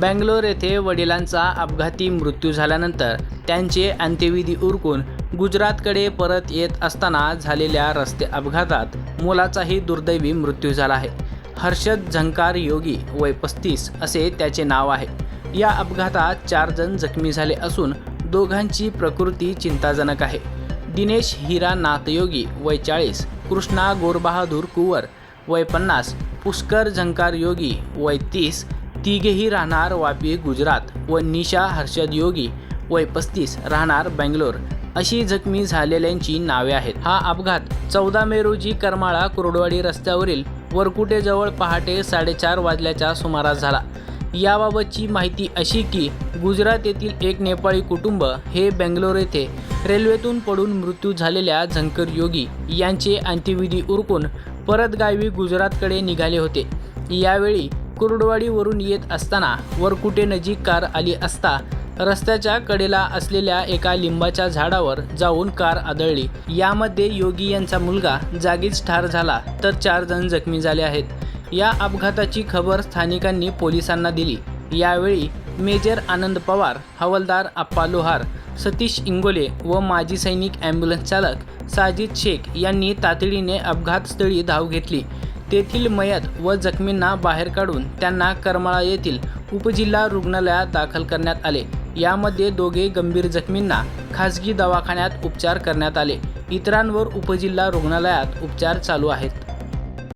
बँगलोर येथे वडिलांचा अपघाती मृत्यू झाल्यानंतर त्यांचे अंत्यविधी उरकून गुजरातकडे परत येत असताना झालेल्या रस्ते अपघातात मुलाचाही दुर्दैवी मृत्यू झाला आहे. हर्षद झंकार योगी वय पस्तीस असे त्याचे नाव आहे. या अपघातात चार जण जखमी झाले असून दोघांची प्रकृती चिंताजनक आहे. दिनेश हिरा नाथयोगी वय चाळीस कृष्णा गोरबहादूर कुवर वय पन्नास पुष्कर झंकार योगी वय तीस तिघेही राहणार वापी गुजरात व निशा हर्षद योगी वय पस्तीस राहणार बेंगलोर. अशी जखमी झालेल्यांची नावे आहेत. हा अपघात चौदा मे रोजी करमाळा कुरडवाडी रस्त्यावरील वरकुटेजवळ पहाटे साडेचार वाजल्याच्या सुमारास झाला. याबाबतची माहिती अशी की गुजरात येथील एक नेपाळी कुटुंब हे बेंगलोर येथे रेल्वेतून पडून मृत्यू झालेल्या झंकर योगी यांचे अंत्यविधी उरकून परत गावी गुजरातकडे निघाले होते. यावेळी कुर्डवाडीवरून येत असताना वरकुटे नजीक कार आली असता रस्त्याच्या कडेला असलेल्या एका लिंबाच्या झाडावर जाऊन कार आदळली. यामध्ये योगी यांचा मुलगा जागीच ठार झाला तर चार जण जखमी झाले आहेत. या अपघाताची खबर स्थानिकांनी पोलिसांना दिली. यावेळी मेजर आनंद पवार हवालदार आप्पा लोहार सतीश इंगोले व माजी सैनिक ॲम्ब्युलन्स चालक साजिद शेख यांनी तातडीने अपघातस्थळी धाव घेतली. तेथील मयत व जखमींना बाहेर काढून त्यांना करमाळा येथील उपजिल्हा रुग्णालयात दाखल करण्यात आले. यामध्ये दोघे गंभीर जखमींना खासगी दवाखान्यात उपचार करण्यात आले. इतरांवर उपजिल्हा रुग्णालयात उपचार चालू आहेत.